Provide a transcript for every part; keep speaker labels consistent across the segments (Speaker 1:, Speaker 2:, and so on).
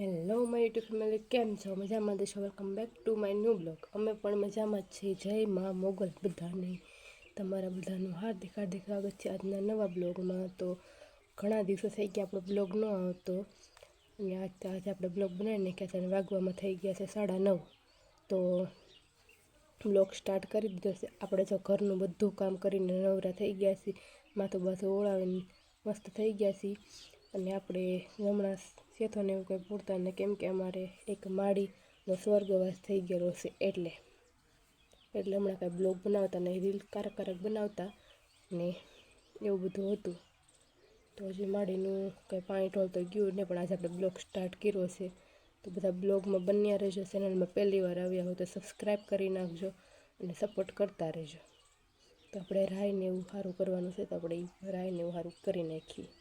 Speaker 1: Hello my YouTube family કેમ છો? મજામાં? દેશો welcome back to my new blog અમે પણ મજામાં જ છીએ. જય મા મોગલ બધાને. તમારા બધાનું હાર્દિક હાર્દિક સ્વાગત છે આજના નવા બ્લોગમાં તો ઘણા દિવસો થઈ ગયા આપણો બ્લોગ ન આવતો. અને આજ આજે આપણે બ્લોગ બનાવી નાખ્યા છે અને વાગવામાં થઈ ગયા છે સાડા નવ. તો બ્લોગ સ્ટાર્ટ કરી દીધો છે. આપણે જો ઘરનું બધું કામ કરીને નવરા થઈ ગયા છીએ. માથું બાથું ઓળાવીને મસ્ત થઈ ગયા છીએ. અને આપણે હમણાં શેથોને એવું કંઈ પૂરતા ને કેમ કે અમારે એક માળીનો સ્વર્ગવાસ થઈ ગયેલો છે એટલે. એટલે હમણાં કાંઈ બ્લોગ બનાવતા ને રીલ કારક કારક બનાવતા ને એવું બધું હતું. તો હજી માળીનું કંઈ પાણી ઢોળતો ગયું ને પણ આજે આપણે બ્લોગ સ્ટાર્ટ કર્યો છે. તો બધા બ્લોગમાં બન્યા રહેજો, ચેનલમાં પહેલી વાર આવ્યા હોય તો સબસ્ક્રાઈબ કરી નાખજો અને સપોર્ટ કરતા રહેજો. તો આપણે રાયને એવું સારું કરવાનું છે, તો આપણે એ રાયને એવું સારું કરી નાખીએ.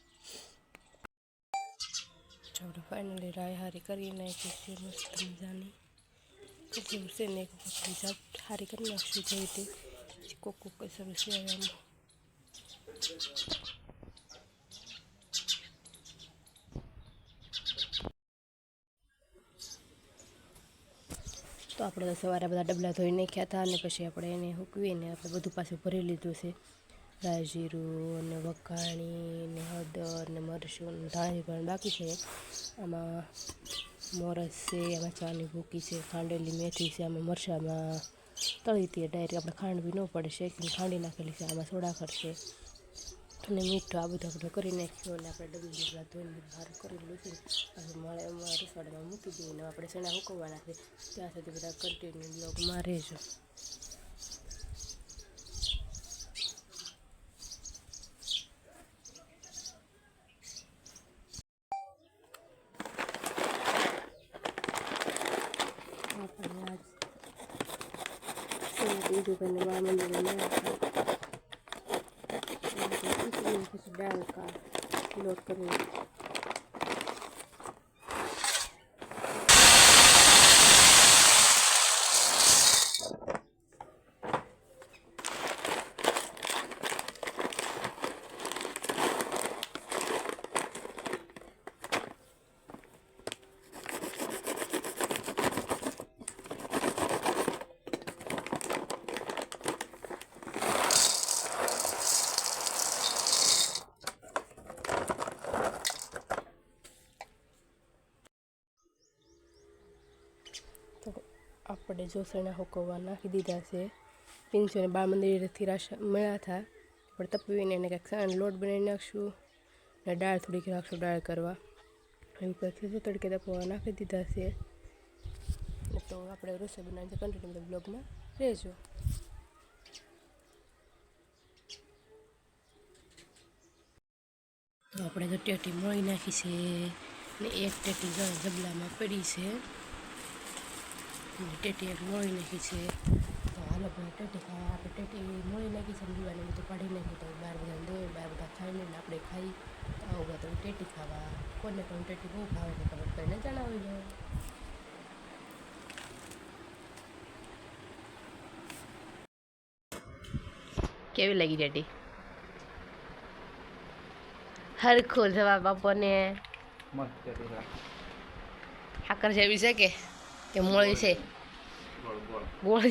Speaker 1: તો આપણે ફાઇનલી રાય હારી કરી નાખી છે મસ્ત મજાની પછી છે ને એક વખત બીજા હારી કરી નાખશું જે રીતે કોક કોક સરસ છે તો આપણે તો સવારે બધા ડબલા ધોઈ નાખ્યા હતા અને પછી આપણે એને હૂકવીને આપણે બધું પાછું ભરી લીધું છે. રાજીરું અને વઘાણી ને હળદર ને મરચું ધાણી પણ બાકી છે. આમાં મોરસ છે, આમાં ચાની ભૂકી છે, ખાંડેલી મેથી છે, આમાં મરચામાં તળી હતી. ડાયરેક્ટ આપણે ખાંડ બી ન પડે, શેકીને ખાંડી નાખેલી છે, આમાં સોડા ખરશે. અને મીઠું આ બધું આપણે કરી નાખ્યું અને આપણે ડબલ ડબલા ધોઈને બહાર કરી લીધું. પછી મળે એમાં રસોડામાં મૂકી દઈએ અને આપણે ચણા હુકવવાના છે. ત્યાં સુધી બધા કન્ટિન્યુ બ્લોગમાં રહેજો ดูกันว่ามันอยู่ในนี้ค่ะที่จะมีคุณสุดยอดกันรถกันเลย આપણે જોસણા હુકવવા નાખી દીધા છે. પિંચોને બાળ મંદિરેથી રાશન મળ્યા હતા. પણ તપવીને એને કંઈક સાંજ લોટ બનાવી નાખશું ને દાળ થોડીક રાખશું દાળ કરવા. એવી પછી તડકે તપવા નાખી દીધા છે. તો આપણે રસોઈ બનાવીને કન્ટિન્યુ બ્લોગમાં રહેજો. તો આપણે તો ટેટી મળી નાખી છે ને એક ટેટી જબલામાં પડી છે. ટેટી એક મળી નાખી છે. તો હાલો ભાઈ ટેટી ખાવા આપણે ટેટી મળી નાખી છે દીવાને બધું કાઢી નાખી તો બાર બધા દે બાર બધા ખાઈને ને આપણે ખાઈ. તો આવું બધા ટેટી ખાવા. કોને પણ ટેટી બહુ ભાવે તો ખબર કરીને જણાવી દો કેવી લાગી ટેટી? હરખો જવાબ આપો ને.
Speaker 2: મસ્ત કરી રાખ.
Speaker 1: જેવી છે કે? કે મોળી છે
Speaker 2: ગોળ ગોળ
Speaker 1: ગોળ જે